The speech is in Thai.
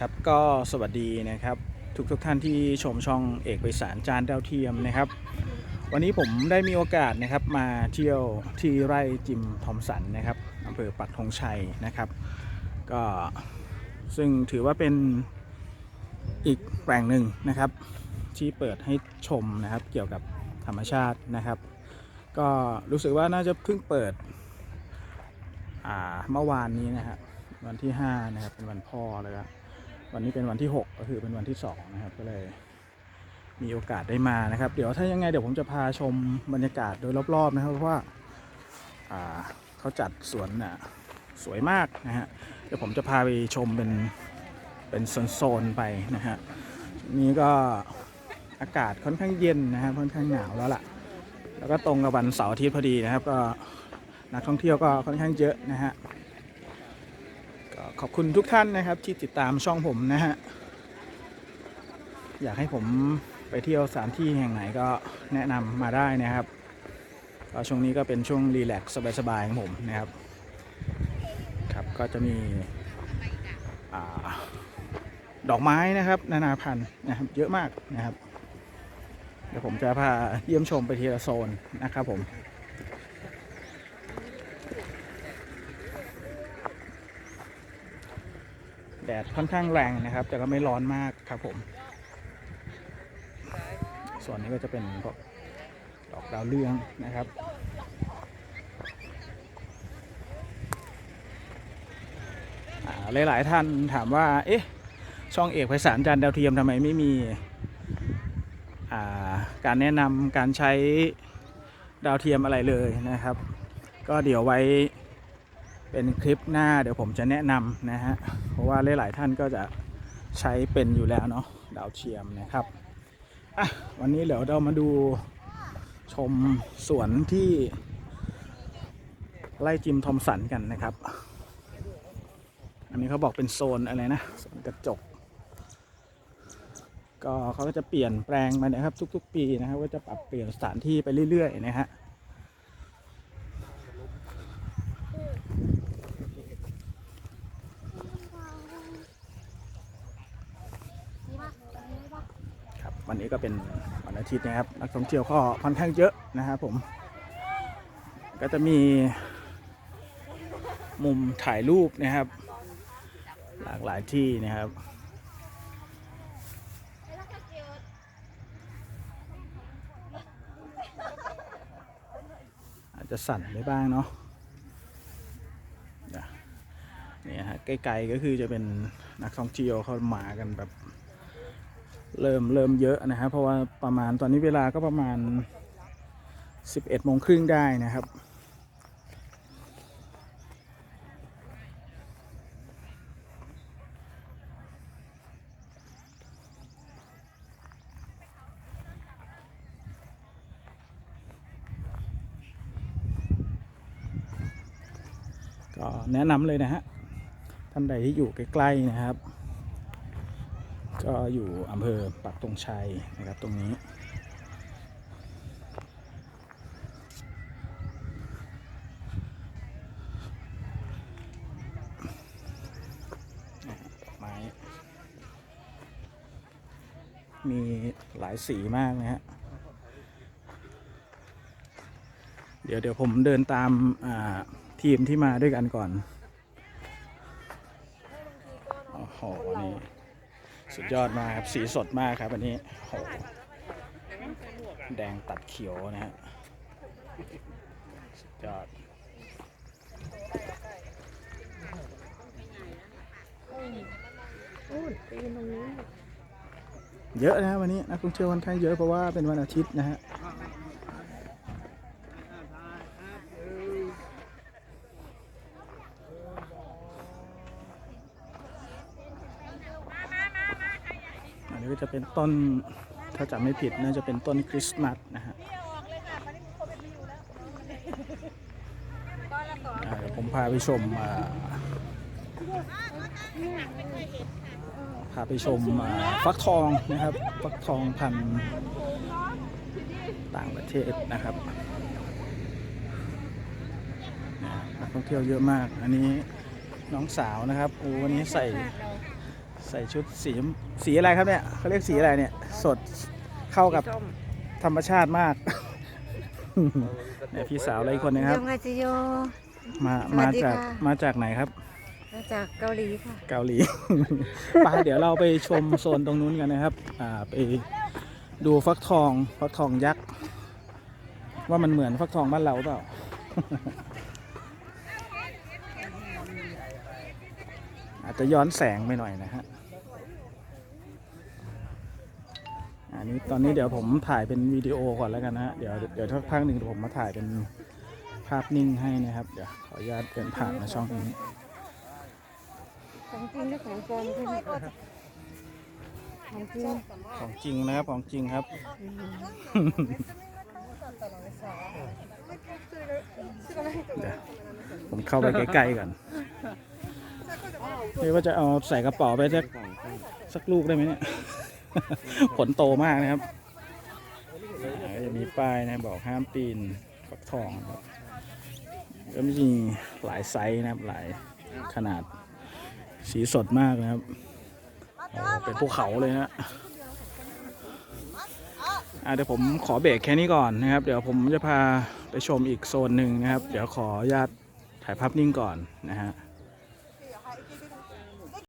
ครับก็สวัสดีนะครับ ทุกทุกท่านที่ชมช่องเอกไพศาลจานดาวเทียมนะครับ วันนี้ผมได้มีโอกาสนะครับมาเที่ยวที่ไร่จิมทอมสันนะครับอำเภอปักธงชัยนะครับ ก็ซึ่งถือว่าเป็นอีกแปลงหนึ่งนะครับ ที่เปิดให้ชมนะครับ เกี่ยวกับธรรมชาตินะครับ ก็รู้สึกว่าน่าจะเพิ่งเปิดเมื่อวานนี้นะครับวันที่ 5 นะครับ เป็นวันพ่อเลยครับ วันนี้เป็นวันที่ 6 ก็คือเป็นวันที่2นะครับก็เลยมีโอกาสได้มานะครับ เดี๋ยวถ้ายังไงเดี๋ยวผมจะพาชมบรรยากาศโดยรอบๆนะครับเพราะว่าอ่าเขาจัดสวนน่ะสวยมากนะฮะเดี๋ยวผมจะพาไปชมเป็นเป็นโซนๆไปนะฮะนี่ก็อากาศค่อนข้างเย็นนะครับค่อนข้างหนาวแล้วล่ะ แล้วก็ตรงกับวันเสาร์อาทิตย์พอดีนะครับ ก็นักท่องเที่ยวก็ค่อนข้างเยอะนะฮะ ขอบคุณทุกท่านนะครับที่ติดตามช่องผมนะฮะ อยากให้ผมไปเที่ยวสถานที่แห่งไหนก็แนะนำมาได้นะครับก็ช่วงนี้ก็เป็นช่วงรีแลกซ์สบายๆของผมนะครับ ครับก็จะมีอดอกไม้นะครับ นานาพันธุ์นะครับเยอะมากนะครับ เดี๋ยวผมจะพาเยี่ยมชมไปทีละโซนนะครับผม แดดค่อนข้างแรงนะครับ แต่ก็ไม่ร้อนมากครับผม ส่วนนี้ก็จะเป็นพวกดอกดาวเรืองนะครับหลาย ๆ ท่านถามว่า เอ๊ะ ช่องเอกไพศาลจันดาวเทียมทำไมไม่มีาการแนะนำการใช้ดาวเทียมอะไรเลยนะครับ ก็เดี๋ยวไว้ เป็นคลิปหน้าเดี๋ยวผมจะแนะนำนะฮะ เพราะว่าหลายๆท่านก็จะใช้เป็นอยู่แล้วเนาะดาวเทียมนะครับอะวันนี้เดี๋ยวเรามาดูชมสวนที่ไล่จิมทอมสันกันนะครับ อันนี้เขาบอกเป็นโซนอะไรนะโซนกระจก ก็เขาก็จะเปลี่ยนแปลงมานะครับ ทุก ๆ ปีนะครับก็จะปรับเปลี่ยนสถานที่ไปเรื่อยๆนะฮะ วันนี้ก็เป็นวันอาทิตย์นะครับนักท่องเที่ยวก็ค่อนข้างเยอะนะครับผม ก็จะมีมุมถ่ายรูปนะครับ หลากหลายที่นะครับอาจจะสั่นไปบ้างเนาะนะเนี่ยฮะใกล้ๆก็คือจะเป็นนักท่องเที่ยวเขามากันแบบ เริ่มเริ่มเยอะนะครับเพราะว่าประมาณตอนนี้เวลาก็ประมาณ 11โมงครึ่งได้นะครับก็แนะนำเลยนะฮะท่านใดที่อยู่ใกล้ๆนะครับ ก็อยู่อำเภอปักตงชัยนะครับตรงนี้ ไม้มีหลายสีมากนะฮะเดี๋ยวเดี๋ยวผมเดินตามาทีมที่มาด้วยกันก่อน โอ้โห นี่ สุดยอดมากครับสีสดมากครับอันนี้โอ้โหแดงตัดเขียวนะฮะสุดยอดเยอะนะวันนี้นักท่องเที่ยวค่อนข้างเยอะเพราะว่าเป็นวันอาทิตย์นะฮะ นี้ก็จะเป็นต้นถ้าจำไม่ผิดน่าจะเป็นต้นคริสต์มาสนะฮะเดี๋ยวผมพาไปชมพาไปชมฟักทองนะครับ ฟักทองพันต่างประเทศนะครับนักท่องเที่ยวเยอะมาก อันนี้น้องสาวนะครับโอ้วันนี้ใส่ ใส่ชุดสีสีอะไรครับเนี่ยเขาเรียกสีอะไรเนี่ย สดเข้ากับส้มธรรมชาติมากเนี่ยพี่สาวอะไรอีกคนนึงครับยองไงจิโยมาสวัมาสดีจากค่ะมาจากไหนครับ มาจากเกาหลีค่ะ เกาหลีไปเดี๋ยวเราไปชมโซนตรงนู้นกันนะครับ อ่าไปดูฟักทองฟักทองยักษ์ว่ามันเหมือนฟักทองบ้านเราเปล่าอาจจะย้อนแสงไปหน่อยนะฮะ นี้ตอนนี้เดี๋ยวผมถ่ายเป็นวิดีโอก่อนแล้วกันนะฮะเดี๋ยวเดี๋ยวทักพักหนึ่งเดี๋ยวผมมาถ่ายเป็นภาพนิ่งให้นะครับ เดี๋ยวขออนุญาตเดินผ่านมาช่องนี้ของจริงหรือของปลอมใช่ไหมของจริงของจริงนะครับของจริงครับ เดี๋ยวผมเข้าไปใกล้ๆก่อนนี่ว่าจะเอาใส่กระเป๋าไปสักสักลูกได้ไหมเนี่ย ผลโตมากนะครับจะมีป้ายนะบอกห้ามปีนฟักทองครับก็มีหลายไซส์นะครับหลายขนาดสีสดมากนะครับเป็นภูเขาเลยนะอะเดี๋ยวผมขอเบรกแค่นี้ก่อนนะครับ เดี๋ยวผมจะพาไปชมอีกโซนหนึ่งนะครับ เดี๋ยวขออนุญาตถ่ายภาพนิ่งก่อนนะฮะ